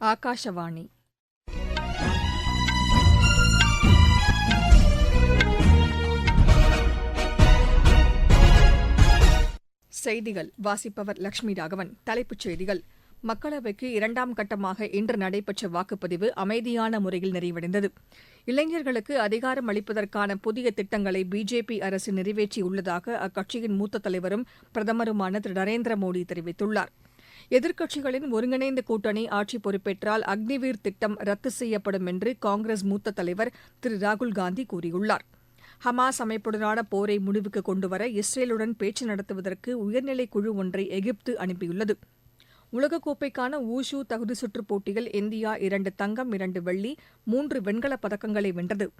ஆகாஷவாணி செய்திகள். வாசிப்பவர் லட்சுமி ராகவன். தலைப்புச் செய்திகள். மக்களவைக்கு இரண்டாம் கட்டமாக இன்று நடைபெற்ற வாக்குப்பதிவு அமைதியான முறையில் நிறைவடைந்தது. இளைஞர்களுக்கு அதிகாரம் அளிப்பதற்கான புதிய திட்டங்களை பிஜேபி அரசு நிறைவேற்றியுள்ளதாக அக்கட்சியின் மூத்த தலைவரும் பிரதமருமான திரு நரேந்திர மோடி தெரிவித்துள்ளார். எதிர்க்கட்சிகளின் ஒருங்கிணைந்த கூட்டணி ஆட்சி பொறுப்பேற்றால் அக்னிவீர் திட்டம் ரத்து செய்யப்படும் என்று காங்கிரஸ் மூத்த தலைவர் திரு ராகுல்காந்தி கூறியுள்ளார். ஹமாஸ் அமைப்புடனான போரை முடிவுக்கு கொண்டுவர இஸ்ரேலுடன் பேச்சு நடத்துவதற்கு உயர்நிலை குழு ஒன்றை எகிப்து அனுப்பியுள்ளது. உலகக்கோப்பைக்கான ஊஷு தகுதி சுற்றுப் போட்டியில் இந்தியா இரண்டு தங்கம் இரண்டு வெள்ளி மூன்று வெண்கலப் பதக்கங்களை வென்றது.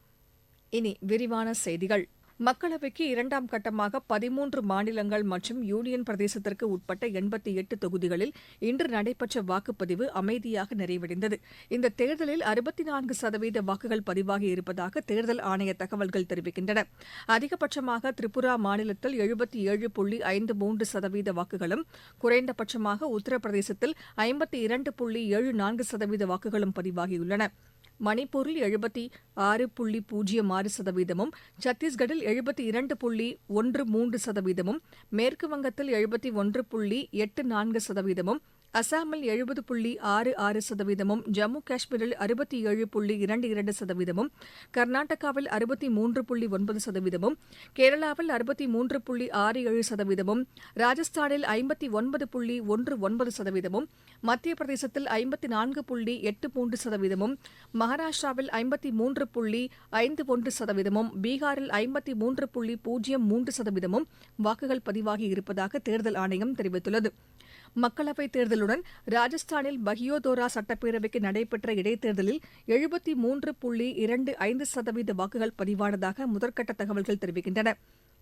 இனி விரிவான செய்திகள். மக்களவைக்கு இரண்டாம் கட்டமாக பதிமூன்று மாநிலங்கள் மற்றும் யூனியன் பிரதேசத்திற்கு உட்பட்ட எண்பத்தி எட்டு தொகுதிகளில் இன்று நடைபெற்ற வாக்குப்பதிவு அமைதியாக நிறைவடைந்தது. இந்த தேர்தலில் அறுபத்தி நான்கு சதவீத வாக்குகள் பதிவாகி இருப்பதாக தேர்தல் ஆணைய தகவல்கள் தெரிவிக்கின்றன. அதிகபட்சமாக திரிபுரா மாநிலத்தில் எழுபத்தி ஏழு புள்ளி ஐந்து மூன்று சதவீத வாக்குகளும் குறைந்தபட்சமாக உத்தரப்பிரதேசத்தில் ஐம்பத்தி இரண்டு புள்ளி ஏழு நான்கு சதவீத வாக்குகளும் பதிவாகியுள்ளன. மணிப்பூரில் எழுபத்தி ஆறு புள்ளி பூஜ்ஜியம் ஆறு சதவீதமும் சத்தீஸ்கரில் எழுபத்தி இரண்டு புள்ளி ஒன்று மூன்று சதவீதமும் மேற்கு வங்கத்தில் எழுபத்தி ஒன்று புள்ளி எட்டு நான்கு சதவீதமும் அசாமில் எழுபது புள்ளி ஆறு ஆறு சதவீதமும் ஜம்மு காஷ்மீரில் அறுபத்தி ஏழு புள்ளி இரண்டு இரண்டு சதவீதமும் கர்நாடகாவில் அறுபத்தி மூன்று புள்ளி ஒன்பது சதவீதமும் கேரளாவில் அறுபத்தி மூன்று புள்ளி ஆறு ஏழு சதவீதமும் ராஜஸ்தானில் ஐம்பத்தி ஒன்பது புள்ளி ஒன்று ஒன்பது சதவீதமும் மத்திய பிரதேசத்தில் ஐம்பத்தி நான்கு புள்ளி எட்டு மூன்று சதவீதமும் மகாராஷ்டிராவில் ஐம்பத்தி மூன்று புள்ளி ஐந்து ஒன்று சதவீதமும் பீகாரில் ஐம்பத்தி மூன்று புள்ளி பூஜ்ஜியம் மூன்று சதவீதமும் வாக்குகள் பதிவாகி இருப்பதாக தேர்தல் ஆணையம் தெரிவித்துள்ளது. மக்களவைத் தேர்தலுடன் ராஜஸ்தானில் பஹியோதோரா சட்டப்பேரவைக்கு நடைபெற்ற இடைத்தேர்தலில் எழுபத்தி மூன்று புள்ளி இரண்டு ஐந்து சதவீத வாக்குகள் பதிவானதாக முதற்கட்ட தகவல்கள் தெரிவிக்கின்றன.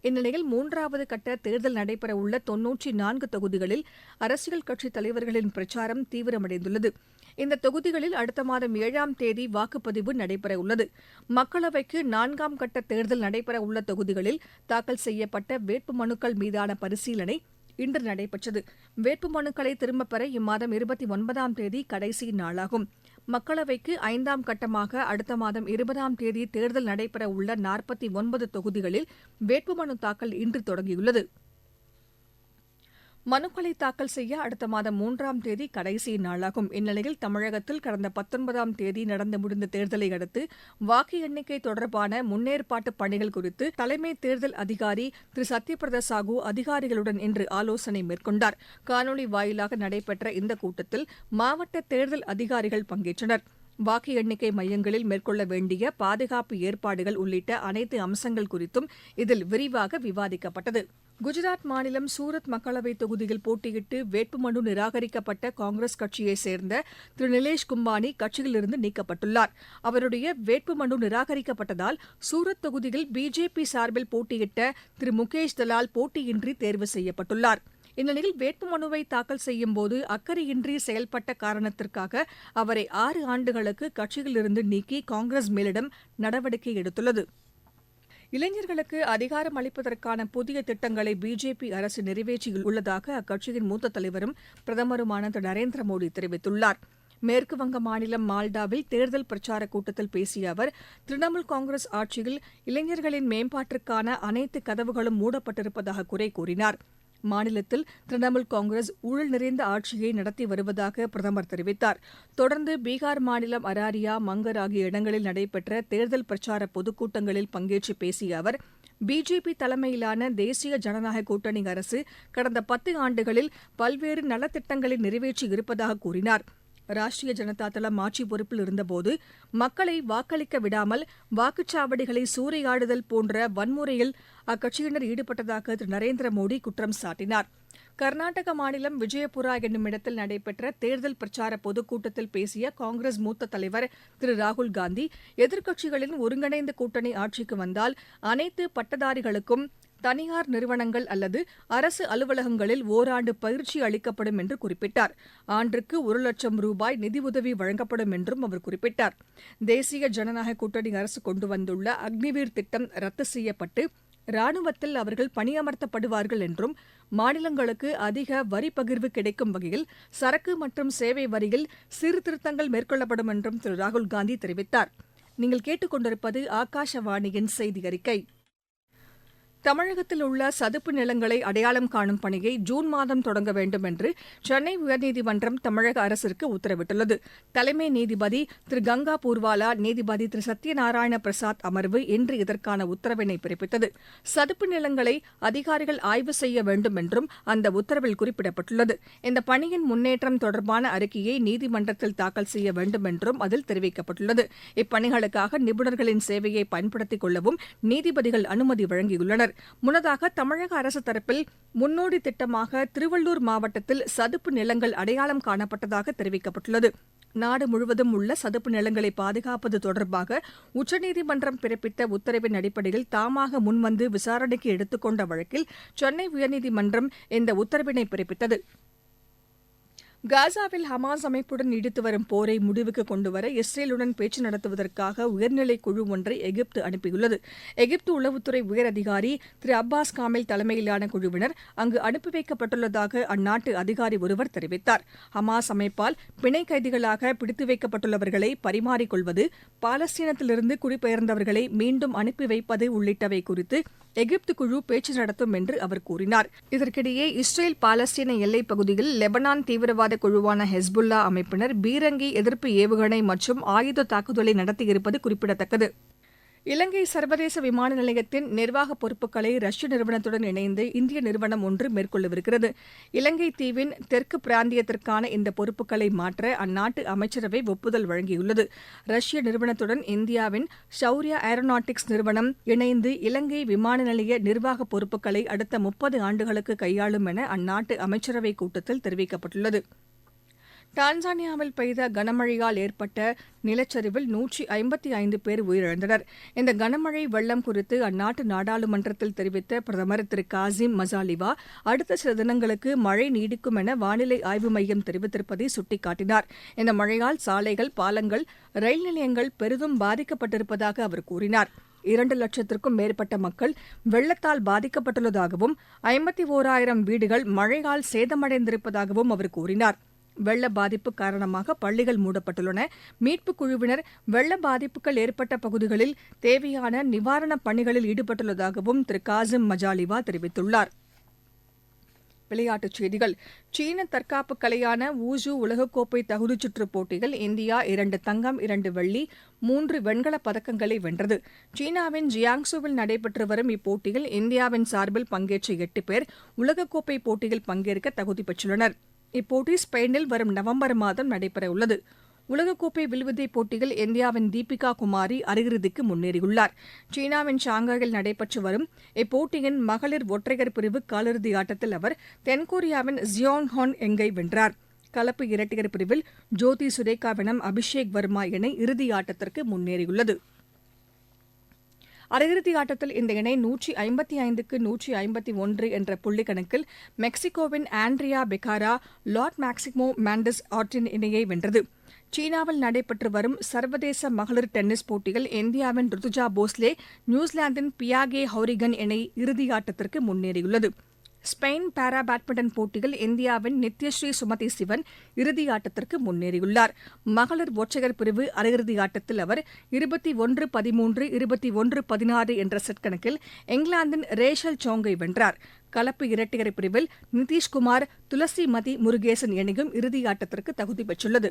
இந்நிலையில் மூன்றாவது கட்ட தேர்தல் நடைபெறவுள்ள தொன்னூற்றி நான்கு தொகுதிகளில் அரசியல் கட்சித் தலைவர்களின் பிரச்சாரம் தீவிரமடைந்துள்ளது. இந்த தொகுதிகளில் அடுத்த மாதம் ஏழாம் தேதி வாக்குப்பதிவு நடைபெறவுள்ளது. மக்களவைக்கு நான்காம் கட்ட தேர்தல் நடைபெறவுள்ள தொகுதிகளில் தாக்கல் செய்யப்பட்ட வேட்புமனுக்கள் மீதான பரிசீலனை இன்று நடைபெற்றது. வேட்புமனுக்களை திரும்பப் பெற இம்மாதம் இருபத்தி ஒன்பதாம் தேதி கடைசி நாளாகும். மக்களவைக்கு ஐந்தாம் கட்டமாக அடுத்த மாதம் இருபதாம் தேதி தேர்தல் நடைபெற உள்ள நாற்பத்தி ஒன்பது தொகுதிகளில் வேட்புமனு தாக்கல் இன்று தொடங்கியுள்ளது. மனுக்களை தாக்கல் செய்ய அடுத்த மாதம் மூன்றாம் தேதி கடைசி நாளாகும். இந்நிலையில் தமிழகத்தில் கடந்த பத்தொன்பதாம் தேதி நடந்து முடிந்த தேர்தலை அடுத்து வாக்கு எண்ணிக்கை தொடர்பான முன்னேற்பாட்டு பணிகள் குறித்து தலைமை தேர்தல் அதிகாரி திரு. சத்யபிரத சாஹூ அதிகாரிகளுடன் இன்று ஆலோசனை மேற்கொண்டார். காணொலி வாயிலாக நடைபெற்ற இந்த கூட்டத்தில் மாவட்ட தேர்தல் அதிகாரிகள் பங்கேற்றனர். வாக்கு எண்ணிக்கை மையங்களில் மேற்கொள்ள வேண்டிய பாதுகாப்பு ஏற்பாடுகள் உள்ளிட்ட அனைத்து அம்சங்கள் குறித்தும் இதில் விரிவாக விவாதிக்கப்பட்டது. குஜராத் மாநிலம் சூரத் மக்களவைத் தொகுதியில் போட்டியிட்டு வேட்புமனு நிராகரிக்கப்பட்ட காங்கிரஸ் கட்சியைச் சேர்ந்த திரு. நிலேஷ் கும்பானி கட்சியிலிருந்து நீக்கப்பட்டுள்ளார். அவருடைய வேட்புமனு நிராகரிக்கப்பட்டதால் சூரத் தொகுதியில் பிஜேபி சார்பில் போட்டியிட்ட திரு. முகேஷ் தலால் போட்டியின்றி தேர்வு செய்யப்பட்டுள்ளாா் இந்நிலையில் வேட்புமனுவை தாக்கல் செய்யும்போது அக்கறையின்றி செயல்பட்ட காரணத்திற்காக அவரை ஆறு ஆண்டுகளுக்கு கட்சியிலிருந்து நீக்கி காங்கிரஸ் மேலிடம் நடவடிக்கை எடுத்துள்ளது. இளைஞர்களுக்கு அதிகாரம் அளிப்பதற்கான புதிய திட்டங்களை பிஜேபி அரசு நிறைவேற்றியுள்ளதாக அக்கட்சியின் மூத்த தலைவரும் பிரதமருமான திரு. நரேந்திர மோடி தெரிவித்துள்ளார். மேற்குவங்க மாநிலம் மால்டாவில் தேர்தல் பிரச்சார கூட்டத்தில் பேசிய அவர் திரிணாமுல் காங்கிரஸ் ஆட்சியில் இளைஞர்களின் மேம்பாட்டிற்கான அனைத்து கதவுகளும் மூடப்பட்டிருப்பதாக குறை கூறினார். மாநிலத்தில் திரிணாமுல் காங்கிரஸ் ஊழல் நிறைந்த ஆட்சியை நடத்தி வருவதாக பிரதமர் தெரிவித்தார். தொடர்ந்து பீகார் மாநிலம் அராரியா மங்கர் ஆகிய இடங்களில் நடைபெற்ற தேர்தல் பிரச்சார பொதுக்கூட்டங்களில் பங்கேற்று பேசிய அவர் பிஜேபி தலைமையிலான தேசிய ஜனநாயக கூட்டணி அரசு கடந்த பத்து ஆண்டுகளில் பல்வேறு நலத்திட்டங்களை நிறைவேற்றி இருப்பதாக கூறினார். ராஷ்டிரிய ஜனதா தளம் ஆட்சி பொறுப்பில் இருந்தபோது மக்களை வாக்களிக்க விடாமல் வாக்குச்சாவடிகளை சூறையாடுதல் போன்ற வன்முறையில் அக்கட்சியினர் ஈடுபட்டதாக திரு நரேந்திர மோடி குற்றம் சாட்டினார். கர்நாடக மாநிலம் விஜயபுரா என்னும் இடத்தில் நடைபெற்ற தேர்தல் பிரச்சார பொதுக்கூட்டத்தில் பேசிய காங்கிரஸ் மூத்த தலைவர் திரு ராகுல் காந்தி எதிர்க்கட்சிகளின் ஒருங்கிணைந்த கூட்டணி ஆட்சிக்கு வந்தால் அனைத்து பட்டதாரிகளுக்கும் தனியார் நிறுவனங்கள் அல்லது அரசு அலுவலகங்களில் ஓராண்டு பயிற்சி அளிக்கப்படும் என்று குறிப்பிட்டார். ஆண்டுக்கு ஒரு லட்சம் ரூபாய் நிதியுதவி வழங்கப்படும் என்றும் அவர் குறிப்பிட்டார். தேசிய ஜனநாயக கூட்டணி அரசு கொண்டு வந்துள்ள அக்னிவீர் திட்டம் ரத்து செய்யப்பட்டு ராணுவத்தில் அவர்கள் பணியமர்த்தப்படுவார்கள் என்றும் மாநிலங்களுக்கு அதிக வரி பகிர்வு கிடைக்கும் வகையில் சரக்கு மற்றும் சேவை வரியில் சீர்திருத்தங்கள் மேற்கொள்ளப்படும் என்றும் திரு. ராகுல்காந்தி தெரிவித்தார். நீங்கள் கேட்டுக்கொண்டிருப்பது ஆகாஷவாணியின் செய்தி அறிக்கை தமிழகத்தில் உள்ள சதுப்பு நிலங்களை அடையாளம் காணும் பணியை ஜூன் மாதம் தொடங்க வேண்டும் என்று சென்னை உயர்நீதிமன்றம் தமிழக அரசிற்கு உத்தரவிட்டுள்ளது. தலைமை நீதிபதி திரு கங்கா பூர்வாலா நீதிபதி திரு சத்யநாராயண பிரசாத் அமர்வு இன்று இதற்கான உத்தரவினை பிறப்பித்தது. சதுப்பு நிலங்களை அதிகாரிகள் ஆய்வு செய்ய வேண்டும் என்றும் அந்த உத்தரவில் குறிப்பிடப்பட்டுள்ளது. இந்த பணியின் முன்னேற்றம் தொடர்பான அறிக்கையை நீதிமன்றத்தில் தாக்கல் செய்ய வேண்டும் என்றும் அதில் தெரிவிக்கப்பட்டுள்ளது. இப்பணிகளுக்காக நிபுணர்களின் சேவையை பயன்படுத்திக் கொள்ளவும் நீதிபதிகள் அனுமதி வழங்கியுள்ளனர். முன்னதாக தமிழக அரசு தரப்பில் முன்னோடி திட்டமாக திருவள்ளூர் மாவட்டத்தில் சதுப்பு நிலங்கள் அடையாளம் காணப்பட்டதாக தெரிவிக்கப்பட்டுள்ளது. நாடு முழுவதும் உள்ள சதுப்பு நிலங்களை பாதுகாப்பது தொடர்பாக உச்சநீதிமன்றம் பிறப்பித்த உத்தரவின் அடிப்படையில் தாமாக முன்வந்து விசாரணைக்கு எடுத்துக்கொண்ட வழக்கில் சென்னை உயர்நீதிமன்றம் இந்த உத்தரவினை பிறப்பித்தது. காசாவில் ஹமாஸ் அமைப்புடன் நீடித்து வரும் போரை முடிவுக்கு கொண்டுவர இஸ்ரேலுடன் பேச்சு நடத்துவதற்காக உயர்நிலை குழு ஒன்றை எகிப்து அனுப்பியுள்ளது. எகிப்து உளவுத்துறை உயர் அதிகாரி திரு அப்பாஸ் காமில் தலைமையிலான குழுவினர் அங்கு அனுப்பி வைக்கப்பட்டுள்ளதாக அந்நாட்டு அதிகாரி ஒருவர் தெரிவித்தார். ஹமாஸ் அமைப்பால் பிணை கைதிகளாக பிடித்து வைக்கப்பட்டுள்ளவர்களை பரிமாறிக்கொள்வது பாலஸ்தீனத்திலிருந்து குடிபெயர்ந்தவர்களை மீண்டும் அனுப்பி வைப்பது உள்ளிட்டவை குறித்து எகிப்து குழு பேச்சு நடத்தும் என்று அவர் கூறினார். இதற்கிடையே இஸ்ரேல் பாலஸ்தீன எல்லைப் பகுதியில் லெபனான் தீவிரவாத குழுவான ஹெஸ்புல்லா அமைப்பினர் பீரங்கி எதிர்ப்பு ஏவுகணை மற்றும் ஆயுத தாக்குதலை நடத்தியிருப்பது குறிப்பிடத்தக்கது. இலங்கை சர்வதேச விமான நிலையத்தின் நிர்வாக பொறுப்புகளை ரஷ்ய நிறுவனத்துடன் இணைந்து இந்திய நிறுவனம் ஒன்று மேற்கொள்ளவிருக்கிறது. இலங்கை தீவின் தெற்கு பிராந்தியத்திற்கான இந்த பொறுப்புகளை மாற்ற அந்நாட்டு அமைச்சரவை ஒப்புதல் வழங்கியுள்ளது. ரஷ்ய நிறுவனத்துடன் இந்தியாவின் ஷௌர்யா ஏரோநாட்டிக்ஸ் நிறுவனம் இணைந்து இலங்கை விமான நிலைய நிர்வாக பொறுப்புகளை அடுத்த முப்பது ஆண்டுகளுக்கு கையாளும் என அந்நாட்டு அமைச்சரவை கூட்டத்தில் தெரிவிக்கப்பட்டுள்ளது. டான்சானியாவில் பெய்த கனமழையால் ஏற்பட்ட நிலச்சரிவில் நூற்றி ஐம்பத்தி ஐந்து பேர் உயிரிழந்தனர். இந்த கனமழை வெள்ளம் குறித்து அந்நாட்டு நாடாளுமன்றத்தில் தெரிவித்த பிரதமர் திரு காசிம் மசாலிவா அடுத்த சில தினங்களுக்கு மழை நீடிக்கும் என வானிலை ஆய்வு மையம் தெரிவித்திருப்பதை சுட்டிக்காட்டினார். இந்த மழையால் சாலைகள் பாலங்கள் ரயில் நிலையங்கள் பெரிதும் பாதிக்கப்பட்டிருப்பதாக அவர் கூறினார். இரண்டு லட்சத்திற்கும் மேற்பட்ட மக்கள் வெள்ளத்தால் பாதிக்கப்பட்டுள்ளதாகவும் ஐம்பத்தி ஓராயிரம் வீடுகள் மழையால் சேதமடைந்திருப்பதாகவும் அவர் கூறினார். வெள்ள பாதிப்பு காரணமாக பள்ளிகள் மூடப்பட்டுள்ளன. மீட்புக் குழுவினர் வெள்ள பாதிப்புகள் ஏற்பட்ட பகுதிகளில் தேவையான நிவாரணப் பணிகளில் ஈடுபட்டுள்ளதாகவும் திரு காசிம் மஜாலிவா தெரிவித்துள்ளார். விளையாட்டுச் செய்திகள். சீன தற்காப்பு கலையான வூசு உலகக்கோப்பை தகுதிச்சுற்று போட்டியில் இந்தியா இரண்டு தங்கம் இரண்டு வெள்ளி மூன்று வெண்கலப் பதக்கங்களை வென்றது. சீனாவின் ஜியாங்சுவில் நடைபெற்று வரும் இப்போட்டியில் இந்தியாவின் சார்பில் பங்கேற்ற எட்டு பேர் உலகக்கோப்பை போட்டியில் பங்கேற்க தகுதி பெற்றுள்ளனர். இப்போட்டி ஸ்பெயினில் வரும் நவம்பர் மாதம் நடைபெறவுள்ளது. உலகக்கோப்பை வில்வித்தை போட்டியில் இந்தியாவின் தீபிகா குமாரி அரையிறுதிக்கு முன்னேறியுள்ளார். சீனாவின் ஷாங்காயில் நடைபெற்று வரும் இப்போட்டியின் மகளிர் ஒற்றையர் பிரிவு காலிறுதி ஆட்டத்தில் அவர் தென்கொரியாவின் ஜியோங் ஹான் எங்கை வென்றார். கலப்பு இரட்டையர் பிரிவில் ஜோதி சுரேகாவினம் அபிஷேக் வர்மா இணை இறுதி ஆட்டத்திற்கு முன்னேறியுள்ளது. அரையிறுதி ஆட்டத்தில் இந்த இணை நூற்றி ஐம்பத்தி ஐந்துக்கு நூற்றி ஐம்பத்தி ஒன்று என்ற புள்ளி கணக்கில் மெக்சிகோவின் ஆண்ட்ரியா பெக்காரா லார்ட் மேக்சிமோ மாண்டஸ் ஆர்டின் இணையை வென்றது. சீனாவில் நடைபெற்று வரும் சர்வதேச மகளிர் டென்னிஸ் போட்டியில் இந்தியாவின் ருதுஜா போஸ்லே நியூசிலாந்தின் பியாகே ஹவுரிகன் இணை இறுதியாட்டத்திற்கு முன்னேறியுள்ளது. ஸ்பெயின் பாரா பேட்மிண்டன் போட்டியில் இந்தியாவின் நித்யஸ்ரீ சுமதி சிவன் இறுதியாட்டத்திற்கு முன்னேறியுள்ளார். மகளிர் ஒற்றையர் பிரிவு அரையிறுதி ஆட்டத்தில் அவர் இருபத்தி ஒன்று பதிமூன்று இருபத்தி ஒன்று பதினாறு என்ற செட் கணக்கில் இங்கிலாந்தின் ரேஷல் சோங்கை வென்றார். கலப்பு இரட்டையர் பிரிவில் நிதிஷ்குமார் துளசி மதி முருகேசன் இணையும் இறுதியாட்டத்திற்கு தகுதி பெற்றுள்ளது.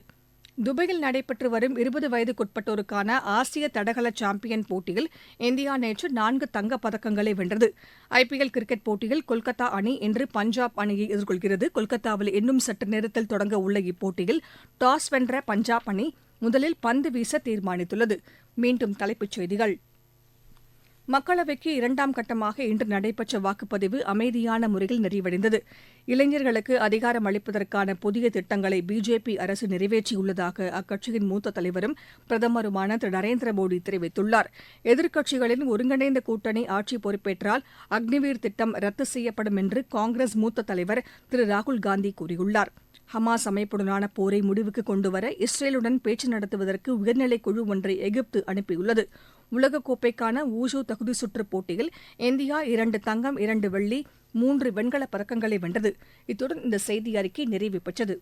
துபாயில் நடைபெற்று வரும் இருபது வயதுக்குட்பட்டோருக்கான ஆசிய தடகள சாம்பியன் போட்டியில் இந்தியா நேற்று நான்கு தங்கப் பதக்கங்களை வென்றது. ஐபிஎல் கிரிக்கெட் போட்டியில் கொல்கத்தா அணி இன்று பஞ்சாப் அணியை எதிர்கொள்கிறது. கொல்கத்தாவில் இன்னும் சற்று நேரத்தில் தொடங்க உள்ள இப்போட்டியில் டாஸ் வென்ற பஞ்சாப் அணி முதலில் பந்து வீச தீர்மானித்துள்ளது. மீண்டும் தலைப்புச் செய்திகள். மக்களவைக்கு இரண்டாம் கட்டமாக இன்று நடைபெற்ற வாக்குப்பதிவு அமைதியான முறையில் நிறைவடைந்தது. இளைஞர்களுக்கு அதிகாரம் அளிப்பதற்கான புதிய திட்டங்களை பிஜேபி அரசு நிறைவேற்றியுள்ளதாக அக்கட்சியின் மூத்த தலைவரும் பிரதமருமான திரு. நரேந்திர மோடி தெரிவித்துள்ளார். எதிர்க்கட்சிகளின் ஒருங்கிணைந்த கூட்டணி ஆட்சி பொறுப்பேற்றால் அக்னிவீர் திட்டம் ரத்து செய்யப்படும் என்று காங்கிரஸ் மூத்த தலைவர் திரு. ராகுல் காந்தி கூறியுள்ளார். ஹமாஸ் அமைப்புடனான போரை முடிவுக்கு கொண்டுவர இஸ்ரேலுடன் பேச்சு நடத்துவதற்கு உயர்நிலை குழு ஒன்றை எகிப்து அனுப்பியுள்ளது. உலகக்கோப்பைக்கான ஊஷு தகுதி சுற்றுப் போட்டியில் இந்தியா இரண்டு தங்கம் இரண்டு வெள்ளி மூன்று வெண்கலப் பதக்கங்களை வென்றது. இத்துடன் இந்த செய்தி அறிக்கை நிறைவு பெற்றது.